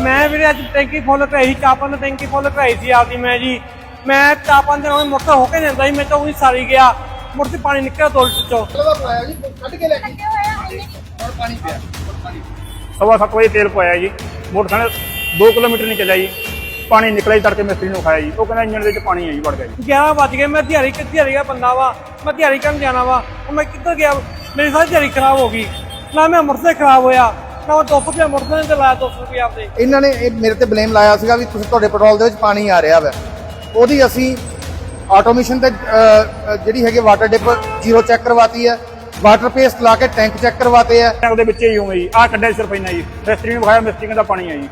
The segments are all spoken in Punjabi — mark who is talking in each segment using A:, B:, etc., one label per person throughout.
A: ਮੈਂ ਵੀਰੇ ਅੱਜ ਟੈਂਕੀ ਫੁੱਲ ਕਰਾਈ ਸੀ ਚਾਪਾਂ ਦੀ ਟੈਂਕੀ ਫੁੱਲ ਕਰਾਈ ਸੀ ਆਪਦੀ ਮੈਂ ਜੀ। ਮੈਂ ਚਾਪਾਂ ਦੇ ਨਾਲ ਮੁੱਕ ਹੋ ਕੇ ਜਾਂਦਾ ਸੀ ਮੈਂ ਤਾਂ ਉਹੀ ਸਾਰੀ ਗਿਆ। ਮੁੜ ਕੇ ਪਾਣੀ ਨਿਕਲਿਆ ਦੋ ਲੀਟਰ ਚੋਂ।
B: ਚਲੋ ਪਾਇਆ ਜੀ ਕੱਢ ਕੇ ਲੈ ਕੇ ਹੁਣ ਪਾਣੀ ਪਿਆ ਹੁਣ ਪਾਣੀ।
C: ਸਵਾ ਸੱਤ ਵਜੇ ਤੇਲ ਪਵਾਇਆ ਜੀ। ਮੋਟਰਸਾਈਕਲ 2 ਕਿਲੋਮੀਟਰ ਨਹੀਂ ਚੱਲਿਆ ਜੀ। ਪਾਣੀ ਨਿਕਲਿਆ ਜੀ ਤੜਕੇ ਮਿਸਤਰੀ ਨੂੰ ਖਾਇਆ ਜੀ। ਉਹ ਕਹਿੰਦਾ ਇੰਜਣ ਦੇ ਵਿੱਚ ਪਾਣੀ ਹੈ ਜੀ ਵੜ ਗਿਆ ਜੀ।
A: 11 ਵੱਜ ਗਏ ਮੈਂ ਦਿਹਾੜੀ ਕਿ ਦਿਹਾੜੀ ਦਾ ਬੰਦਾ ਵਾ। ਮੈਂ ਦਿਹਾੜੀ ਕਰਨ ਜਾਣਾ ਵਾ। ਉਹ ਮੈਂ ਕਿੱਧਰ ਗਿਆ? ਮੇਰੀ ਸਾਰੀ ਦਿਹਾੜੀ ਖਰਾਬ ਹੋ ਗਈ। ਨਾ ਮੈਂ ਮੋਟਰਸਾਈਕਲ ਖਰਾਬ ਹੋਇਆ। ਨਾ ਮੈਂ 200 ਰੁਪਏ ਮੋਟਰਸਾਈਕਲ ਤੇ ਲਾਇਆ 200 ਰੁਪਏ ਆਪਦੇ।
B: ਇਹਨਾਂ ਨੇ ਇਹ ਮੇਰੇ ਤੇ ਬਲੇਮ ਲਾਇਆ ਸੀਗਾ ਵੀ ਤੁਸੀਂ ਤੁਹਾਡੇ ਪੈਟਰੋਲ ਦੇ ਵਿੱਚ ਪਾਣੀ ਆ ਰਿਹਾ ਵਾ। ਉਹਦੀ ਅਸੀਂ ਆਟੋਮੇਸ਼ਨ ਤੇ ਜਿਹੜੀ ਹੈਗੀ ਵਾਟਰ ਡਿਪ ਜ਼ੀਰੋ ਚੈੱਕ ਕਰਵਾਤੀ ਹੈ ਵਾਟਰ ਪੇਸਟ ਲਾ ਕੇ ਟੈਂਕ ਚੈੱਕ ਕਰਵਾਤੇ ਹੈ
C: ਟੈਂਕ ਦੇ ਵਿੱਚ ਹੀ ਹੋਵੇ ਜੀ ਆਹ ਕੱਢਿਆ ਸਿਰਫ ਇੰਨਾ ਜੀ। ਮਿਸਤਰੀ ਨੂੰ ਵਿਖਾਇਆ ਮਿਸਤਰੀ ਕਹਿੰਦਾ ਪਾਣੀ ਹੈ ਜੀ।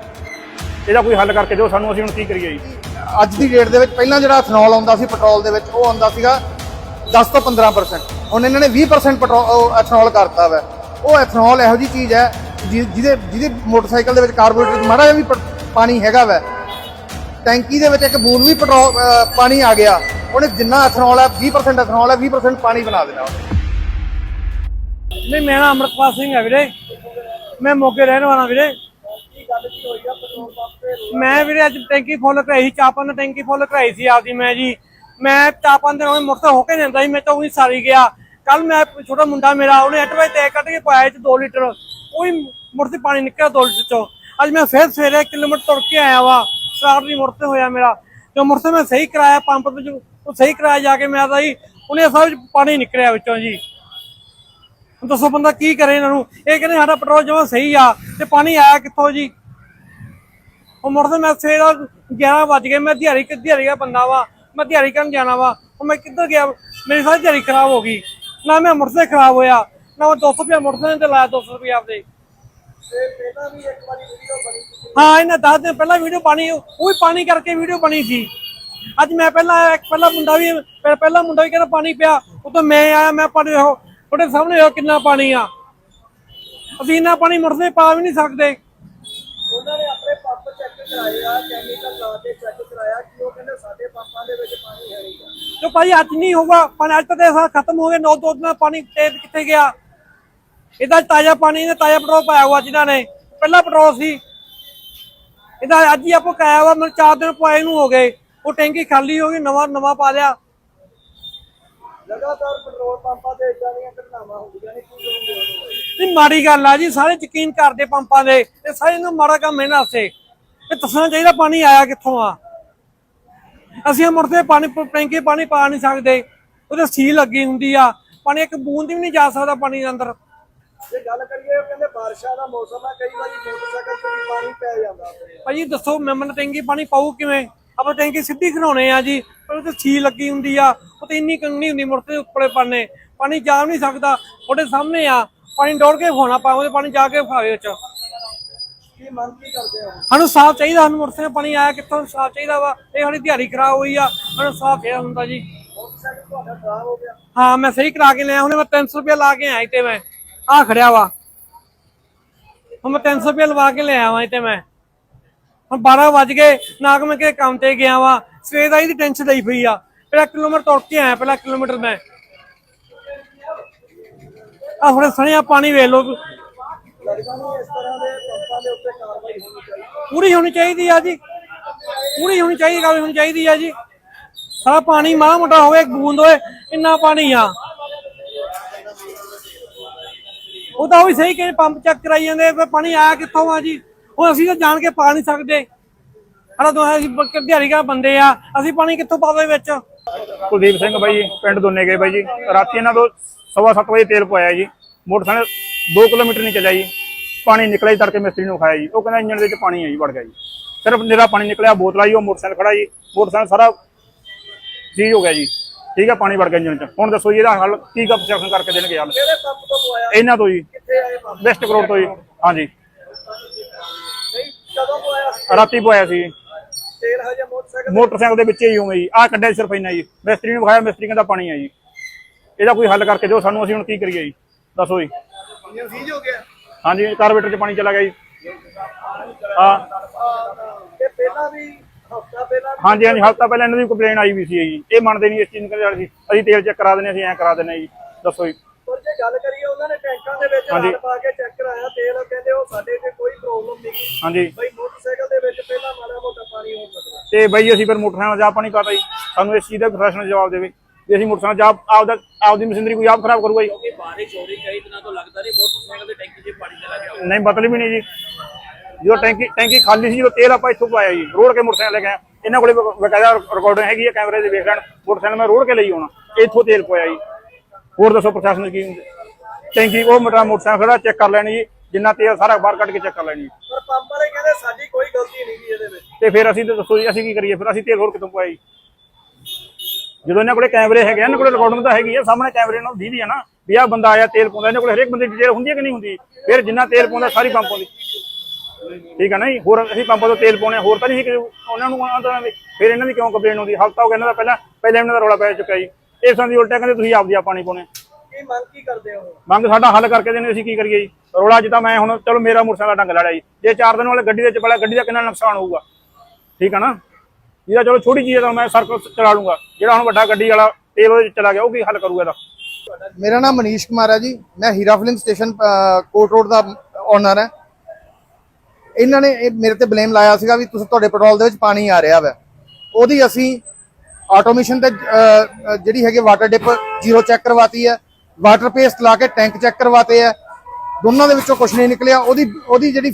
C: ਇਹਦਾ ਕੋਈ ਹੱਲ ਕਰਕੇ ਦਿਓ ਸਾਨੂੰ ਅਸੀਂ ਹੁਣ ਕੀ ਕਰੀਏ ਜੀ?
B: ਅੱਜ ਦੀ ਡੇਟ ਦੇ ਵਿੱਚ ਪਹਿਲਾਂ ਜਿਹੜਾ ਇਥਨੋਲ ਆਉਂਦਾ ਸੀ ਪੈਟਰੋਲ ਦੇ ਵਿੱਚ ਉਹ ਆਉਂਦਾ ਸੀਗਾ 10 ਤੋਂ 15% ਹੁਣ ਇਹਨਾਂ ਨੇ 20% ਪੈਟਰੋਲ ਇਥਨੋਲ ਕਰਤਾ ਵਾ। ਉਹ ਇਥਨੋਲ ਇਹੋ ਜੀ ਚੀਜ਼ ਹੈ ਜਿ- ਜਿਹਦੇ ਜਿਹਦੇ ਮੋਟਰਸਾਈਕਲ ਦੇ ਵਿੱਚ ਕਾਰਬੋਰੇਟਰ ਮਾੜਾ ਜਿਹਾ ਵੀ ਪ- ਪਾਣੀ ਹੈਗਾ ਵਾ। ਟੈਂਕੀ ਦੇ ਵਿੱਚ ਇੱਕ ਬੂੰਦ ਵੀ ਪੈਟਰੋਲ ਅਹ, ਪਾਣੀ ਆ ਗਿਆ। ਉਹਨੇ ਜਿੰਨਾ ਇਥਨੋਲ ਹੈ 20% ਇਥਨੋਲ ਹੈ 20% ਪਾਣੀ ਬਣਾ ਦੇਣਾ ਉਹਨੇ।
A: ਨਹੀਂ ਮੇਰਾ ਨਾਮ ਅਮਰਪਾਲ ਸਿੰਘ ਹੈ ਵੀਰੇ। ਮੈਂ ਮੋਗੇ ਰਹਿਣ ਵਾਲਾ ਵੀਰੇ। ਮੈਂ ਵੀਰੇ ਅੱਜ ਟੈਂਕੀ ਫੁੱਲ ਕਰਾਈ ਸੀ ਚਾਪਾਂ ਦੀ ਟੈਂਕੀ ਫੁੱਲ ਕਰਾਈ ਸੀ ਆਪਦੀ ਮੈਂ ਜੀ। ਮੈਂ ਚਾਪਾਂ ਦੇ ਨਾਲ ਮੋਟਰਸਾਈਕਲ ਹੋ ਕੇ ਜਾਂਦਾ ਸੀ ਮੈਂ ਤਾਂ ਉਹੀ ਸਾਰੀ ਗਿਆ। ਕੱਲ ਮੈਂ ਛੋਟਾ ਮੁੰਡਾ ਮੇਰਾ ਉਹਨੇ 8 ਵਜੇ ਤੇ ਕੱਢ ਕੇ ਪਾਇਆ ਚ 2 ਲੀਟਰ। ਉਹੀ ਮੁੜਤੇ ਪਾਣੀ ਨਿਕਲਿਆ 2 ਲੀਟਰ ਚੋਂ। ਅੱਜ ਮੈਂ ਫਿਰ ਸਵੇਰੇ 1 ਕਿਲੋਮੀਟਰ ਤੁਰ ਕੇ ਆਇਆ ਵਾ। ਸਟਾਰਟ ਨਹੀਂ ਮੁੜਤੇ ਹੋਇਆ ਮੇਰਾ। ਤੇ ਮੈਂ ਸਹੀ ਕਰਾਇਆ, ਪੰਪ ਵਿੱਚ ਉਹ ਸਹੀ ਕਰਾਇਆ ਜਾ ਕੇ ਮੈਂ ਤਾਂ ਜੀ, ਉਹਨੇ ਸਭ ਪਾਣੀ ਨਿਕਲਿਆ ਵਿੱਚੋਂ ਜੀ। ਹੁਣ ਦੱਸੋ ਬੰਦਾ ਕੀ ਕਰੇ ਇਹਨਾਂ ਨੂੰ? ਇਹ ਕਹਿੰਦੇ ਸਾਡਾ ਪੈਟਰੋਲ ਜਮਾ ਸਹੀ ਆ, ਤੇ ਪਾਣੀ ਆਇਆ ਕਿੱਥੋਂ ਜੀ? ਉਹ ਮੁੜਦੇ ਮੈਂ ਸਵੇਰ 11 ਵੱਜ ਗਏ, ਮੈਂ ਦਿਹਾੜੀ ਕਿ ਦਿਹਾੜੀ ਦਾ ਬੰਦਾ ਵਾ। ਮੈਂ ਦਿਹਾੜੀ ਕਰਨ ਜਾਣਾ ਵਾ। ਉਹ ਮੈਂ ਕਿੱਧਰ ਗਿਆ? ਮੇਰੀ ਸਾਰੀ ਦਿਹਾੜੀ ਖਰਾਬ ਹੋ ਗਈ। ਨਾ ਮੈਂ ਮੁੜਦੇ ਖਰਾਬ ਹੋਇਆ। ਨਾ ਮੈਂ 200 ਰੁਪਏ ਮੁੜਦੇ ਤੇ ਲਾਇਆ 200 ਰੁਪਏ ਆਪਦੇ। ਹਾਂ ਇਹਨਾਂ ਦਸ ਦਿਨ ਪਹਿਲਾਂ ਵੀਡੀਓ ਪਾਣੀ ਉਹ ਵੀ ਪਾਣੀ ਕਰਕੇ ਵੀਡੀਓ ਬਣੀ ਸੀ। ਅੱਜ ਮੈਂ ਪਹਿਲਾਂ ਇੱਕ ਪਹਿਲਾ ਮੁੰਡਾ ਵੀ ਪਹਿ- ਪਹਿਲਾ ਮੁੰਡਾ ਵੀ ਕਹਿੰਦਾ ਪਾਣੀ ਪਿਆ ਉਹ ਤਾਂ ਮੈਂ ਆਇਆ ਮੈਂ ਪਾਣੀ ਉਹ ਤੁਹਾਡੇ ਸਾਹਮਣੇ ਉਹ ਕਿੰਨਾ ਪਾਣੀ ਆ। ਅਸੀਂ ਇੰਨਾ ਪਾਣੀ ਮੁੜਦੇ ਪਾ ਵੀ ਨਹੀਂ ਸਕਦੇ।
D: ਉਹਨਾਂ ਨੇ ਆਪਣੇ ਪੰਪ ਚੈੱਕ ਕਰਾਏ ਆ ਕੈਮੀਕਲ ਲਾ ਕੇ ਚੈੱਕ ਕਰਾਇਆ ਕਿ ਉਹ ਕਹਿੰਦੇ ਸਾਡੇ ਪੰਪਾਂ ਦੇ ਵਿੱਚ ਪਾਣੀ ਹੈ ਨਹੀਂ।
A: ਜੋ ਭਾਈ ਅੱਜ ਨਹੀਂ ਹੋਊਗਾ ਪਾਣੀ ਅੱਜ ਤੱਕ ਇਹ ਸਾਰਾ ਖਤਮ ਹੋ ਗਿਆ ਨੌ ਦੋ ਦਿਨਾਂ ਪਾਣੀ ਤੇ ਕਿੱਥੇ ਗਿਆ? ਇਹਦਾ ਤਾਜ਼ਾ ਪਾਣੀ ਨੇ ਤਾਜ਼ਾ ਪੈਟਰੋਲ ਪਾਇਆ ਹੋਇਆ ਜਿਨ੍ਹਾਂ ਨੇ। ਪਹਿਲਾ ਪੈਟਰੋਲ ਸੀ। ਇਹਦਾ ਅੱਜ ਹੀ ਆਪਾਂ ਕਾਇਆ ਵਾ ਮੈਨੂੰ ਚਾਰ ਦਿਨ ਪਾਏ ਨੂੰ ਹੋ ਗਏ। ਉਹ ਟੈਂਕੀ ਖਾਲੀ ਹੋ ਗਈ ਨਵਾਂ ਨਵਾਂ ਪਾ ਲਿਆ।
D: ਲਗਾਤਾਰ ਪੈਟਰੋਲ ਪੰਪਾਂ ਤੇ ਇਦਾਂ ਦੀਆਂ ਘਟਨਾਵਾਂ ਹੁੰਦੀਆਂ ਨੇ ਕੀ ਕਰੋਗੇ ਉਹਨੂੰ
A: ਇਹ ਮਾੜੀ ਗੱਲ ਆ ਜੀ ਸਾਰੇ ਯਕੀਨ ਕਰਦੇ ਪੰਪਾਂ ਦੇ। ਇਹ ਸਾਰੇ ਨੂੰ ਮਾੜਾ ਕੰਮ ਇਹਨਾਂ ਵਾਸਤੇ। ਇਹ ਦੱਸਣਾ ਚਾਹੀਦਾ ਪਾਣੀ ਆਇਆ ਕਿੱਥੋਂ ਆ। ਅਸੀਂ ਮੁੜਦੇ ਪਾਣੀ ਟੈਂਕੀ ਪਾਣੀ ਪਾ ਨਹੀਂ ਸਕਦੇ। ਉਹਦੇ ਸੀਲ ਲੱਗੀ ਹੁੰਦੀ ਆ। ਪਾਣੀ ਇੱਕ ਬੂੰਦ ਵੀ ਨਹੀਂ ਜਾ ਸਕਦਾ ਪਾਣੀ ਦੇ ਅੰਦਰ।
D: ਜੇ ਗੱਲ ਕਰੀਏ ਉਹ ਕਹਿੰਦੇ ਬਾਰਿਸ਼ਾਂ ਦਾ ਮੌਸਮ ਹੈ ਕਈ ਵਾਰੀ ਮੋਟਰਸਾਈਕਲ ਤੇ ਵੀ ਪਾਣੀ ਪੈ ਜਾਂਦਾ। ਉੱਥੇ।
A: ਭਾਜੀ ਦੱਸੋ ਮੈਮਨ ਟੈਂਕੀ ਪਾਣੀ ਪਾਊ ਕਿਵੇਂ? ਆਪਾਂ ਟੈਂਕੀ ਸਿੱਧੀ ਖਣਾਉਣੇ ਆ ਜੀ ਪਰ ਉਹ ਤੇ ਸੀਲ ਲੱਗੀ ਹੁੰਦੀ ਆ ਉਹ ਤੇ ਇੰਨੀ ਕੰਗਣੀ ਹੁੰਦੀ ਮੁੜਦੇ ਉੱਪਰੇ ਪਾਣੇ ਪਾਣੀ ਜਾ ਨਹੀਂ ਸਕਦਾ ਤੁਹਾਡੇ ਸਾਹਮਣੇ ਆ। ਪਾਣੀ ਡੋੜ ਕੇ ਖੋਣਾ ਪਾਉਂਦੇ ਪਾਣੀ ਜਾ ਕੇ ਫਾਵੇ ਵਿੱਚ
D: ਕੀ ਮੰਗ ਕੀ ਕਰਦੇ ਹੋ?
A: ਸਾਨੂੰ ਸਾਫ਼ ਚਾਹੀਦਾ ਸਾਨੂੰ ਮੋਟਰਸਾਈਕਲ ਪਾਣੀ ਆਇਆ ਕਿੱਥੋਂ ਸਾਫ਼ ਚਾਹੀਦਾ ਵਾ? ਇਹ ਸਾਡੀ ਦਿਹਾੜੀ ਖਰਾਬ ਹੋਈ ਆ ਸਾਨੂੰ ਸਾਫ਼ ਫੇਰ ਹੁੰਦਾ ਜੀ।
D: ਮੋਟਰਸਾਈਕਲ ਤੁਹਾਡਾ ਖਰਾਬ ਹੋ ਗਿਆ।
A: ਹਾਂ ਮੈਂ ਸਹੀ ਕਰਾ ਕੇ ਲਿਆ ਹੁਣੇ ਮੈਂ 300 ਰੁਪਏ ਲਾ ਕੇ ਆਇਆ ਤੇ ਮੈਂ। ਆ ਖੜਿਆ ਵਾ। ਹੁਣ ਮੈਂ 300 ਰੁਪਏ ਲਵਾ ਕੇ ਲਿਆ ਵਾਂ ਤੇ ਮੈਂ। ਹੁਣ 12 ਵੱਜ ਗਏ, ਨਾ ਕਿ ਮੈਂ ਕਿਤੇ ਕੰਮ ਤੇ ਗਿਆ ਵਾ। ਸਵੇਰ ਦਾ ਇਹਦੀ ਟੈਨਸ਼ਨ ਲਈ ਪਈ ਆ। ਪਹਿਲਾਂ ਕਿਲੋਮੀਟਰ ਤੁਰ ਕੇ ਆਇਆ, ਪਹਿਲਾਂ ਕਿਲੋਮੀਟਰ ਮੈਂ। ਆ ਹੁਣ ਸਣਿਆ ਪਾਣੀ ਵੇਖ
D: ਲੋ ਹੋਣੀ ਚਾਹੀਦੀ
A: ਪੂਰੀ ਹੋਣੀ ਚਾਹੀਦੀ ਆ ਜੀ। ਪੂਰੀ ਹੋਣੀ ਚਾਹੀਦੀ ਗੱਲ ਹੋਣੀ ਚਾਹੀਦੀ ਆ ਜੀ। ਸਾਰਾ ਪਾਣੀ ਮਾੜਾ ਮੋਟਾ ਹੋਵੇ, ਬੂੰਦ ਹੋਵੇ ਇੰਨਾ ਪਾਣੀ ਆ। ਉਹ ਤਾਂ ਉਹ ਵੀ ਸਹੀ ਕਿ ਪੰਪ ਚੈੱਕ ਕਰਾਈ ਜਾਂਦੇ ਫਿਰ ਪਾਣੀ ਆਇਆ ਕਿੱਥੋਂ ਆ ਜੀ? ਉਹ ਅਸੀਂ ਤਾਂ ਜਾਣ ਕੇ ਪਾ ਨਹੀਂ ਸਕਦੇ। ਸਾਡਾ ਦੋਹਾਂ ਅਸੀਂ ਦਿਹਾੜੀ ਦਾ ਬੰਦੇ ਆ ਅਸੀਂ ਪਾਣੀ ਕਿੱਥੋਂ ਪਾਵੇ ਵਿੱਚ?
C: ਕੁਲਦੀਪ ਸਿੰਘ ਬਾਈ ਜੀ, ਪਿੰਡ ਦੋਨੇ ਗਏ ਬਾਈ ਜੀ। ਰਾਤੀ ਇਹਨਾਂ ਤੋਂ ਸਵਾ ਸੱਤ ਵਜੇ ਤੇਲ ਪਵਾਇਆ ਜੀ। ਮੋਟਰਸਾਈਕਲ 2 ਕਿਲੋਮੀਟਰ ਨਹੀਂ ਚੱਲਿਆ ਜੀ। ਪਾਣੀ ਨਿਕਲਿਆ ਜੀ ਤੜਕੇ ਮਿਸਤਰੀ ਨੂੰ ਖਾਇਆ ਜੀ। ਉਹ ਕਹਿੰਦਾ ਇੰਜਣ ਦੇ ਵਿੱਚ ਪਾਣੀ ਹੈ ਜੀ ਵੜ ਗਿਆ ਜੀ। ਸਿਰਫ ਨਿਰਾ ਪਾਣੀ ਨਿਕਲਿਆ ਬੋਤਲਾਂ ਜੀ ਉਹ ਮੋਟਰਸਾਈਕਲ ਖੜਾ ਜੀ। ਮੋਟਰਸਾਈਕਲ ਸਾਰਾ ਚੀਜ਼ ਹੋ ਗਿਆ ਜੀ। ਠੀਕ ਹੈ ਪਾਣੀ ਵੜ ਗਿਆ ਇੰਜਣ ਚ। ਹੁਣ ਦੱਸੋ ਜੀ ਇਹਦਾ ਹੱਲ ਕੀ ਕੱਪ ਸੈਕਸ਼ਨ ਕਰਕੇ ਦੇਣਗੇ ਹੱਲ?
D: ਕਿਹੜੇ ਪੰਪ ਤੋਂ ਪਵਾਇਆ
C: ਇਹਨਾਂ ਤੋਂ ਜੀ।
D: ਕਿੱਥੇ ਆਏ ਪੰਪ?
C: ਵੈਸਟ ਕਰੋੜ ਤੋਂ ਜੀ। ਹਾਂਜੀ।
D: ਨਹੀਂ ਕਦੋਂ ਪਵਾਇਆ ਸੀ?
C: ਰਾਤੀ ਪਵਾਇਆ ਸੀ।
D: ਤੇਲ ਹਜੇ ਮੋਟਰਸਾਈਕਲ
C: ਮੋਟਰਸਾਈਕਲ ਦੇ ਵਿੱਚ ਹੀ ਹੋਵੇ ਜੀ। ਆਹ ਕੱਢਿਆ ਸਿਰਫ ਇੰਨਾ ਜੀ। ਮਿਸਤਰੀ ਨੂੰ ਵਿਖਾਇਆ ਮਿਸਤਰੀ ਕਹਿੰਦਾ ਪਾਣੀ ਹੈ ਜੀ। ਇਹਦਾ ਕੋਈ ਹੱਲ ਕਰਕੇ ਦਿਓ ਸਾਨੂੰ ਅਸੀਂ ਹੁਣ ਕੀ ਕਰੀਏ ਜੀ? ਦੱਸੋ ਜੀ।
D: ਇੰਜਨ ਸੀਜ ਹੋ ਗਿਆ?
C: ਹਾਂਜੀ ਕਾਰਬੇਟਰ 'ਚ ਪਾਣੀ ਚਲਾ ਗਿਆ ਜੀ। ਹਾਂ।
D: ਤੇ ਪਹਿਲਾਂ ਵੀ
C: ਹਾਂਜੀ ਹਾਂਜੀ ਹਫ਼ਤਾ ਪਹਿਲਾਂ ਇਹਨਾਂ ਦੀ ਕੰਪਲੇਨ ਆਈ ਵੀ ਸੀ ਜੀ। ਇਹ ਮੰਨਦੇ ਨਹੀਂ ਇਸ ਚੀਜ਼ ਨੂੰ ਕਹਿੰਦੇ ਸੀ ਅਸੀਂ ਤੇਲ ਚੈੱਕ ਕਰਾ ਦਿੰਦੇ ਅਸੀਂ ਐਂ ਕਰਾ ਦਿੰਦੇ ਜੀ। ਦੱਸੋ ਜੀ।
D: ਪਰ ਜੇ ਗੱਲ ਕਰੀਏ ਉਹਨਾਂ ਨੇ ਟੈਂਕਾਂ ਦੇ ਵਿੱਚ
C: ਹਾਂਜੀ।
D: ਹੱਲ ਪਾ ਕੇ ਚੈੱਕ ਕਰਾਇਆ ਤੇਲ ਕਹਿੰਦੇ ਉਹ ਸਾਡੇ ਤੇ ਕੋਈ ਪ੍ਰੋਬਲਮ ਨਹੀਂ।
C: ਹਾਂਜੀ।
D: ਬਈ ਮੋਟਰ ਮਾੜਾ ਮੋਟਾ ਪਾਣੀ ਹੋਣ ਲੱਗਦਾ।
C: ਤੇ ਬਾਈ ਅਸੀਂ ਫਿਰ ਮੋਟਰਸਾਈਕਲ ਜਾ ਪਾਣੀ ਪਤਾ ਜੀ? ਸਾਨੂੰ ਇਸ ਚੀਜ਼ ਦਾ ਪ੍ਰੋਫੈਸ਼ਨਲ ਜਵਾਬ ਦੇਵੇ। ਵੀ ਅਸੀਂ ਮੋਟਰਸਾਈਕਲ ਜਾ ਆਪਦਾ ਆਪਦੀ ਮਸ਼ੀਨਰੀ ਕੋਈ ਆਪ ਖਰਾਬ ਕਰੂਗਾ ਜੀ।
E: ਕਿਉਂਕਿ ਬਾਰਿਸ਼ ਹੋ ਰਹੀ ਕਈ ਦਿਨਾਂ ਤੋਂ ਲੱਗਦਾ ਨਹੀਂ ਮੋਟਰਸਾਈਕਲ ਦੇ ਟੈਂਕੀ 'ਚ ਪਾਣੀ ਚਲਾ ਗਿਆ
C: ਨਹੀਂ ਮਤਲਬ ਹੀ ਨਹੀਂ ਜੀ। ਜਦੋਂ ਟੈਂਕੀ ਟੈਂਕੀ ਖਾਲੀ ਸੀ ਜਦੋਂ ਤੇਲ ਆਪਾਂ ਇੱਥੋਂ ਪਾਇਆ ਜੀ ਰੋੜ ਕੇ ਮੋਟਰਸਾਈਕਲ ਲੈ ਕੇ ਇਹਨਾਂ ਕੋਲੇ ਬਕਾਇਦਾ ਰਿਕਾਰਡਿੰਗ ਹੈਗੀ ਹੈ ਕੈਮਰੇ ਦੇ ਵੇਖ ਲੈਣ ਮੋਟਰਸਾਈਕਲ ਮੈਂ ਰੋੜ ਕੇ ਲਈ ਆਉਣਾ ਇੱਥੋਂ ਤੇਲ ਪਾਇਆ ਜੀ। ਹੋਰ ਦੱਸੋ ਪ੍ਰਸ਼ਾਸਨ ਕੀ ਟੈਂਕੀ ਉਹ ਮੇਰਾ ਮੋਟਰਸਾਈਕਲ ਖੜਾ ਚੈੱਕ ਕਰ ਲੈਣੀ ਜੀ ਜਿੰਨਾ ਤੇਲ ਸਾਰਾ ਬਾਹਰ ਕੱਢ ਕੇ ਚੈੱਕ ਕਰ ਲੈਣੀ
D: ਪਰ ਪੰਪ ਵਾਲੇ ਕਹਿੰਦੇ ਸਾਡੀ ਕੋਈ ਗਲਤੀ ਨਹੀਂ ਜੀ ਇਹਦੇ ਵਿੱਚ।
C: ਤੇ ਫਿਰ ਅਸੀਂ ਤੇ ਦੱਸੋ ਜੀ ਅਸੀਂ ਕੀ ਕਰੀਏ? ਫਿਰ ਅਸੀਂ ਤੇਲ ਹੋਰ ਕਿੱਥੋਂ ਪਾਇਆ ਜੀ? ਜਦੋਂ ਇਹਨਾਂ ਕੋਲੇ ਕੈਮਰੇ ਹੈਗੇ ਆ, ਇਹਨਾਂ ਕੋਲੇ ਰਿਕਾਰਡਿੰਗ ਤਾਂ ਹੈਗੀ ਆ ਸਾਹਮਣੇ ਕੈਮਰੇ ਨਾਲ ਦੀਦੀ ਆ ਨਾ ਵੀ ਆਹ ਬੰਦਾ ਆਇਆ ਤੇਲ ਪਾਉਂਦਾ ਇਹਨਾਂ ਕੋਲੇ ਹਰੇਕ ਬੰਦੇ ਦੀ ਡਿਟੇਲ ਹੁੰਦੀ ਹੈ ਕਿ ਨਹੀਂ ਹੁੰਦੀ? ਫਿਰ ਜਿੰਨਾ ਤੇਲ ਪਾਉਂਦਾ ਸਾਰੀ ਪੰਪ ਪਾਉਂਦੀ ਠੀਕ ਆ ਨਾ ਜੀ? ਹੋਰ ਅਸੀਂ ਪੰਪਾਂ ਤੋਂ ਤੇਲ ਪਾਉਣੇ ਹੋਰ ਤਾਂ ਨਹੀਂ ਸੀ ਕਿ ਉਹਨਾਂ ਨੂੰ ਆਉਂਦਾ ਵੀ। ਫਿਰ ਇਹਨਾਂ ਦੀ ਕਿਉਂ ਕੰਪਲੇਨ ਹੁੰਦੀ? ਹਫਤਾ ਹੋ ਗਿਆ ਇਹਨਾਂ ਦਾ ਪਹਿਲਾਂ ਪਹਿਲਾਂ ਇਹਨਾਂ ਦਾ ਰੌਲਾ ਪੈ ਚੁੱਕਾ ਜੀ। ਇਹ ਸੰਦੀ ਉਲਟਾ ਕਹਿੰਦੇ ਤੁਸੀਂ ਆਪਦੀ ਆਪ ਪਾਣੀ ਪਾਉਣੇ।
D: ਕੀ ਮੰਗ ਕੀ ਕਰਦੇ ਹੋ?
C: ਮੰਗ ਸਾਡਾ ਹੱਲ ਕਰਕੇ ਦੇਣੇ ਅਸੀਂ ਕੀ ਕਰੀਏ ਜੀ? ਰੌਲਾ ਜਿੱਦਾਂ ਮੈਂ ਹੁਣ ਚਲੋ ਮੇਰਾ ਮੋਟਰਸਾਈਕਲ ਡੰਗ ਲੜਿਆ ਜੀ। ਜੇ ਚਾਰ ਦਿਨ ਵਾਲੇ ਗੱਡੀ ਦੇ ਚ ਬੜਾ ਗੱਡੀ ਦਾ ਕਿੰਨਾ ਨੁਕਸਾਨ ਹੋਊਗਾ? ਠੀਕ ਆ ਨਾ? ਜਿਹਦਾ ਚਲੋ ਛੋਟੀ ਚੀਜ਼ ਤਾਂ ਮੈਂ ਸਰਕਲ ਚਲਾ ਲੂੰਗਾ। ਜਿਹੜਾ ਹੁਣ ਵੱਡਾ ਗੱਡੀ ਵਾਲਾ ਤੇਲ ਉਹਦੇ 'ਚ ਚਲਾ ਗਿਆ ਉਹ ਕੀ ਹੱਲ ਕਰੂਗਾ ਇਹਦਾ?
B: ਮੇਰਾ ਨਾਮ ਮਨੀਸ਼ ਕੁਮਾਰ ਹੈ ਜੀ। ਮੈਂ Heera filling station Kot road ਦਾ ਓਨਰ ਹੈ ਇਹਨਾਂ ਨੇ ਇਹ ਮੇਰੇ ਤੇ ਬਲੇਮ ਲਾਇਆ ਸੀਗਾ ਵੀ ਤੁਸੀਂ ਤੁਹਾਡੇ ਪੈਟਰੋਲ ਦੇ ਵਿੱਚ ਪਾਣੀ ਆ ਰਿਹਾ ਵਾ। ਉਹਦੀ ਅਸੀਂ ਆਟੋਮੇਸ਼ਨ ਤੇ ਜਿਹੜੀ ਹੈਗੀ ਵਾਟਰ ਡਿਪ ਜ਼ੀਰੋ ਚੈੱਕ ਕਰਵਾਤੀ ਹੈ ਵਾਟਰ ਪੇਸਟ ਲਾ ਕੇ ਟੈਂਕ ਚੈੱਕ ਕਰਵਾਤੇ ਹੈ ਦੋਨਾਂ ਦੇ ਵਿੱਚੋਂ ਕੁਝ ਨਹੀਂ ਨਿਕਲਿਆ। ਉਹਦੀ ਉਹਦੀ ਜਿਹੜੀ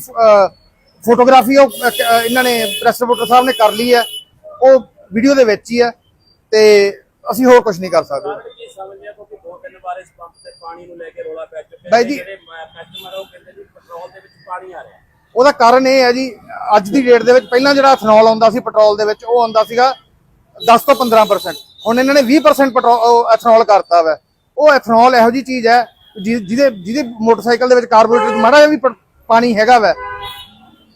B: ਫੋਟੋਗ੍ਰਾਫੀ ਉਹ ਇਹਨਾਂ ਨੇ ਪ੍ਰੈਸ ਰਿਪੋਰਟਰ ਸਾਹਿਬ ਨੇ ਕਰ ਲਈ ਹੈ ਉਹ ਵੀਡੀਓ ਦੇ ਵਿੱਚ ਹੀ ਹੈ ਤੇ ਅਸੀਂ ਹੋਰ ਕੁਝ ਨਹੀਂ ਕਰ ਸਕਦੇ। ਬਾਈ। ਜੀ-
E: ਕਸਟਮਰ ਉਹ ਕਹਿੰਦੇ ਜੀ ਪੈਟਰੋਲ ਦੇ ਵਿੱਚ ਪਾਣੀ ਆ ਰਿਹਾ।
B: ਉਹਦਾ ਕਾਰਨ ਇਹ ਹੈ ਜੀ, ਅੱਜ ਦੀ ਡੇਟ ਦੇ ਵਿੱਚ ਪਹਿਲਾਂ ਜਿਹੜਾ ਇਥਨੋਲ ਆਉਂਦਾ ਸੀ ਪੈਟਰੋਲ ਦੇ ਵਿੱਚ, ਉਹ ਆਉਂਦਾ ਸੀਗਾ 10 ਤੋਂ 15% ਹੁਣ ਇਹਨਾਂ ਨੇ 20% ਪੈਟਰੋਲ ਇਥਨੋਲ ਕਰਤਾ ਵਾ। ਉਹ ਇਥਨੋਲ ਇਹੋ ਜੀ ਚੀਜ਼ ਹੈ ਜਿਹਦੇ ਜਿਹਦੇ ਮੋਟਰਸਾਈਕਲ ਦੇ ਵਿੱਚ ਕਾਰਬੋਰੇਟਰ ਮਾੜਾ ਜਿਹਾ ਵੀ ਪਾਣੀ ਹੈਗਾ ਵਾ।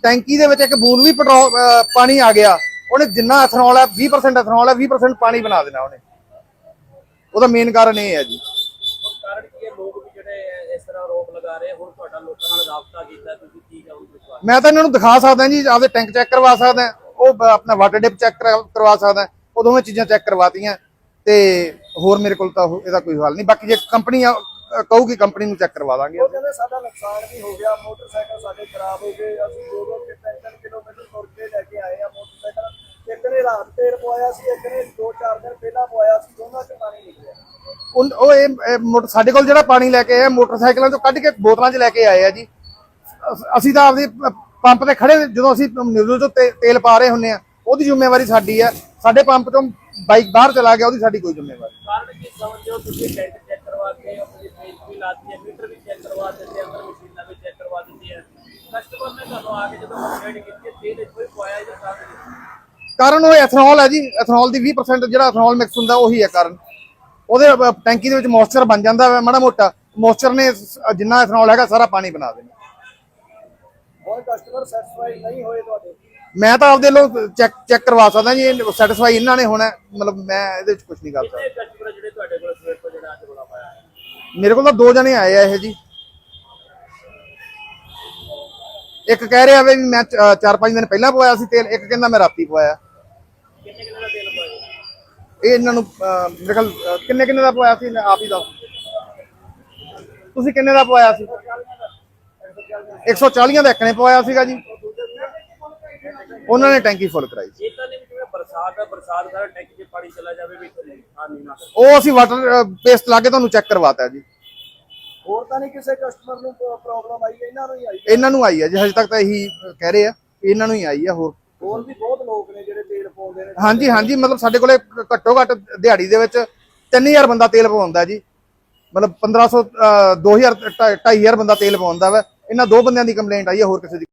B: ਟੈਂਕੀ ਦੇ ਵਿੱਚ ਇੱਕ ਬੂੰਦ ਵੀ ਪੈਟਰੋਲ ਪਾਣੀ ਆ ਗਿਆ। ਉਹਨੇ ਜਿੰਨਾ ਇਥਨੋਲ ਹੈ 20% ਐਥਨੋਲ ਹੈ 20% ਪਾਣੀ ਬਣਾ ਦੇਣਾ ਉਹਨੇ। ਉਹਦਾ ਮੇਨ ਕਾਰਨ ਇਹ ਹੈ ਜੀ।
E: ਕਾਰਨ ਕੀ ਹੈ? ਲੋਕ ਵੀ ਜਿਹੜੇ ਇਸ ਤਰ੍ਹਾਂ ਰੋਕ ਲਗਾ ਰਹੇ ਹੁਣ ਤੁਹਾਡਾ ਲੋਕਾਂ ਨਾਲ ਰਾਬਤਾ ਕੀਤਾ, ਤੁਸੀਂ
B: ਮੈਂ ਤਾਂ ਇਹਨਾਂ ਨੂੰ ਦਿਖਾ ਸਕਦਾ ਜੀ ਆਪਦੇ ਟੈਂਕ ਚੈੱਕ ਕਰਵਾ ਸਕਦਾ ਉਹ ਆਪਣਾ ਵਾਟਰ ਡਿਪ ਚੈੱਕ ਕਰਵਾ ਸਕਦਾ ਉਹ ਦੋਵੇਂ ਚੀਜ਼ਾਂ ਚੈੱਕ ਕਰਵਾਤੀਆਂ ਤੇ ਹੋਰ ਮੇਰੇ ਕੋਲ ਤਾਂ ਇਹਦਾ ਕੋਈ ਹੱਲ ਨਹੀਂ। ਬਾਕੀ ਜੇ ਕੰਪਨੀ ਕਹੂਗੀ ਕੰਪਨੀ ਨੂੰ ਚੈੱਕ ਕਰਵਾ ਦਾਂਗੇ।
D: ਉਹ ਕਹਿੰਦੇ ਸਾਡਾ ਨੁਕਸਾਨ ਵੀ ਹੋ ਗਿਆ ਮੋਟਰਸਾਈਕਲ ਸਾਡੇ ਖਰਾਬ ਹੋ ਗਏ ਅਸੀਂ ਦੋ ਦੋ ਤੇ ਤਿੰਨ ਤਿੰਨ ਕਿਲੋਮੀਟਰ ਤੁਰ ਕੇ ਲੈ ਕੇ ਆਏ ਆ ਮੋਟਰਸਾਈਕਲ। ਇੱਕ ਨੇ ਰਾਤ ਤੇਲ ਪਵਾਇਆ ਸੀ ਇੱਕ ਨੇ ਦੋ ਚਾਰ ਦਿਨ ਪਹਿਲਾਂ ਪਵਾਇਆ ਸੀ ਦੋਨਾਂ 'ਚ ਪਾਣੀ ਨਿਕਲਿਆ।
B: ਉਹ ਇਹ ਸਾਡੇ ਕੋਲ ਜਿਹੜਾ ਪਾਣੀ ਲੈ ਕੇ ਆਏ ਆ ਮੋਟਰਸਾਈਕਲਾਂ ਤੋਂ ਕੱਢ ਕੇ ਬੋਤਲਾਂ 'ਚ ਲੈ ਕੇ ਆਏ ਆ ਜੀ। ਅਸ- ਤਾਂ ਆਪਦੇ ਪੰਪ ਤੇ ਖੜੇ ਜਦੋਂ ਅਸੀਂ ਨਿਊਜ਼ਲ ਤੋਂ ਤੇਲ ਪਾ ਰਹੇ ਹੁੰਨੇ ਆ ਉਹਦੀ ਜ਼ਿੰਮੇਵਾਰੀ ਸਾਡੀ ਹੈ ਸਾਡੇ ਪੰਪ ਤੋਂ ਬਾਈਕ ਬਾਹਰ ਚਲਾ ਗਿਆ ਉਹਦੀ ਸਾਡੀ ਕੋਈ ਜ਼ਿੰਮੇਵਾਰੀ।
E: ਕਾਰਨ ਕੀ ਸਮਝਦੇ ਹੋ ਤੁਸੀਂ? ਟੈਂਕ ਚੈੱਕ ਕਰਵਾ ਕੇ ਆਪਣੀ ਫੇਸ ਵੀ ਲਾਤੀ ਹੈ ਮੀਟਰ ਵੀ ਚੈੱਕ ਕਰਵਾ ਦਿੰਦੇ ਆ ਅੰਦਰ ਮਸ਼ੀਨਾਂ ਵੀ ਚੈੱਕ ਕਰਵਾ ਦਿੰਦੀ ਹੈ ਕਸਟਮਰ ਨੇ ਤੁਹਾਨੂੰ ਆ ਕੇ ਜਦੋਂ ਕੰਪਲੇਂਟ ਕੀਤੀ ਹੈ, ਤੇਲ ਇੱਥੋਂ ਹੀ ਪਵਾਇਆ ਇਹਦਾ ਕਾਰਨ ਕੀ?
B: ਕਾਰਨ ਉਹ ਐਥਨੋਲ ਹੈ ਜੀ ਐਥਨੋਲ ਦੀ 20% ਜਿਹੜਾ ਐਥਨੋਲ ਮਿਕਸ ਹੁੰਦਾ ਉਹੀ ਹੈ ਕਾਰਨ। ਉਹਦੇ ਟੈਂਕੀ ਦੇ ਵਿੱਚ ਮੋਇਸਚਰ ਬਣ ਜਾਂਦਾ ਹੈ ਮਾੜਾ ਮੋਟਾ। ਮੋਇਸਚਰ ਨੇ ਜਿੰਨਾ ਐਥਨੋਲ ਹੈਗਾ ਸਾਰਾ ਪਾਣੀ ਬਣਾ ਦੇਣਾ।
D: ਹੁਣ ਕਸਟਮਰ ਸੈਟੀਸਫਾਈ ਨਹੀਂ ਹੋਏ ਤੁਹਾਡੇ।
B: ਮੈਂ ਤਾਂ ਆਪਦੇ ਲੋ ਚੈੱਕ ਚੈੱਕ ਕਰਵਾ ਸਕਦਾ ਜੀ ਸੈਟੀਸਫਾਈ ਇਹਨਾਂ ਨੇ ਹੋਣਾ। ਮਤਲਬ ਮੈਂ ਇਹਦੇ ਵਿੱਚ ਕੁਝ ਨਹੀਂ ਕਰ ਸਕਦਾ।
E: ਇਹ ਕਸਟਮਰ ਜਿਹੜੇ ਤੁਹਾਡੇ ਕੋਲ ਸਵੇਰ ਤੋਂ ਜਿਹੜਾ ਅੱਜ ਰੋਲਾ ਪਾਇਆ? ਹੈ
B: ਮੇਰੇ ਕੋਲ ਤਾਂ ਦੋ ਜਣੇ ਆਏ ਆ ਇਹ ਜੀ। ਇੱਕ ਕਹਿ ਰਿਹਾ ਵੀ ਮੈਂ ਚ- ਚਾਰ ਪੰਜ ਦਿਨ ਪਹਿਲਾਂ ਪਵਾਇਆ ਸੀ ਤੇਲ ਇੱਕ ਕਹਿੰਦਾ ਮੈਂ ਰਾਤੀ ਪਵਾਇਆ।
E: ਕਿੰਨੇ ਕਿੰਨੇ ਦਾ ਤੇਲ ਪਾਇਆ
B: ਇਹ ਇਹਨਾਂ ਨੂੰ ਮੇਰੇ ਖਿਆਲ ਕਿੰਨੇ ਕਿੰਨੇ ਦਾ ਪਵਾਇਆ ਸੀ ਆਪ ਹੀ ਦੱਸ। ਤੁਸੀਂ ਕਿੰਨੇ ਦਾ ਪਵਾਇਆ ਸੀ? 140 ਦਾ ਇੱਕ ਨੇ ਪਵਾਇਆ ਸੀਗਾ ਜੀ। ਉਹਨਾਂ ਨੇ ਟੈਂਕੀ ਫੁੱਲ ਕਰਾਈ ਸੀ।
E: ਇਹ ਤਾਂ ਨਹੀਂ ਜਿਵੇਂ ਬਰਸਾਤ ਹੈ ਬਰਸਾਤ ਸਾਰਾ ਟੈਂਕ 'ਚ ਪਾਣੀ ਚਲਾ ਜਾਵੇ ਵੀ ਹਾਨੀ ਨਾ
B: ਉਹ ਅਸੀਂ ਵਾਟਰ ਪੇਸਟ ਲਾ ਕੇ ਤੁਹਾਨੂੰ ਚੈੱਕ ਕਰਵਾਤਾ ਜੀ।
D: ਹੋਰ ਤਾਂ ਨਹੀਂ ਕਿਸੇ ਕਸਟਮਰ ਨੂੰ ਪ੍ਰੋਬਲਮ ਆਈ ਇਹਨਾਂ ਨੂੰ ਹੀ ਆਈ
B: ਇਹਨਾਂ ਨੂੰ ਆਈ ਹੈ ਜੀ ਹਜੇ ਤੱਕ ਤਾਂ ਇਹੀ ਕਹਿ ਰਹੇ ਆ ਇਹਨਾਂ ਨੂੰ ਹੀ ਆਈ ਆ ਹੋਰ।
D: ਹੋਰ ਵੀ ਬਹੁਤ ਲੋਕ ਨੇ ਜਿਹੜੇ ਤੇਲ ਪਾਉਂਦੇ ਨੇ।
B: ਹਾਂਜੀ ਹਾਂਜੀ ਮਤਲਬ ਸਾਡੇ ਕੋਲੇ ਘੱਟੋ ਘੱਟ ਦਿਹਾੜੀ ਦੇ ਵਿੱਚ 3000 ਬੰਦਾ ਤੇਲ ਪਵਾਉਂਦਾ ਜੀ। ਮਤਲਬ 1500 ਅਹ, 2000 25000 ਬੰਦਾ ਤੇਲ ਪਵਾਉਂਦਾ ਵਾ। ਇਹਨਾਂ ਦੋ ਬੰਦਿਆਂ ਦੀ ਕੰਪਲੇਂਟ ਆਈ ਹੈ ਹੋਰ ਕਿਸੇ ਦੀ